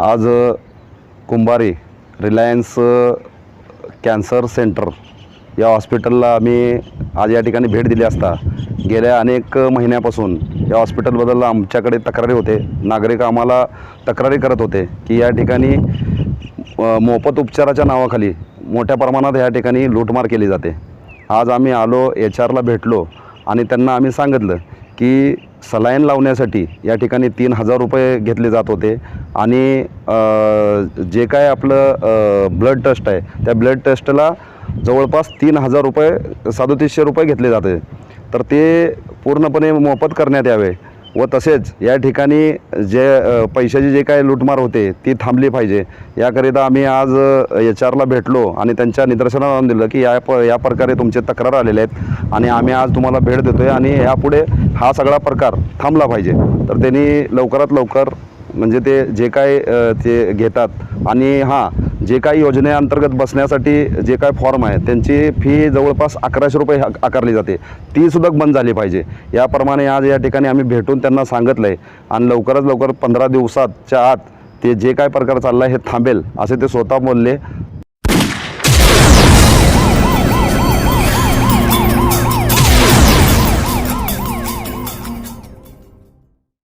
आज कुंभारी Reliance cancer centre या हॉस्पिटलला आम्ही आज या ठिकाणी भेट दिली असता. गेल्या अनेक महिन्यापासून या हॉस्पिटलबद्दल आमच्याकडे तक्रारी होते. नागरिक आम्हाला तक्रारी करत होते की या ठिकाणी मोफत उपचाराच्या नावाखाली मोठ्या प्रमाणात या ठिकाणी लूटमार केली जाते. आज आम्ही आलो एच आरला भेटलो आणि त्यांना आम्ही सांगितलं की सलाईन लावण्यासाठी या ठिकाणी तीन हजार रुपये घेतले जात होते. आणि जे काय आपलं ब्लड टेस्ट आहे त्या ब्लड टेस्टला जवळपास तीन हजार रुपये सदोतीसशे रुपये घेतले जाते. तर ते पूर्णपणे मोफत करण्यात यावे. व तसेच या ठिकाणी जे पैशाची जे काय लूटमार होते ती थांबली पाहिजे. याकरिता आम्ही आज एच आरला भेटलो आणि त्यांच्या निदर्शनाला आणून दिलं की या प या प्रकारे तुमचे तक्रार आलेले आहेत आणि आम्ही आज तुम्हाला भेट देतो आहे आणि यापुढे हा सगळा प्रकार थांबला पाहिजे. तर त्यांनी लवकरात लवकर म्हणजे ते जे काय ते घेतात आणि हां जे काही योजनेअंतर्गत बसण्यासाठी जे काय फॉर्म आहे त्यांची फी जवळपास अकराशे रुपये आकारली जाते. ती सुद्धा बंद झाली पाहिजे. याप्रमाणे आज या ठिकाणी आम्ही भेटून त्यांना सांगितलं आहे आणि लवकरात लवकर पंधरा दिवसातच्या आत ते जे काय प्रकार चालला आहे हे थांबेल असे ते स्वतः बोलले.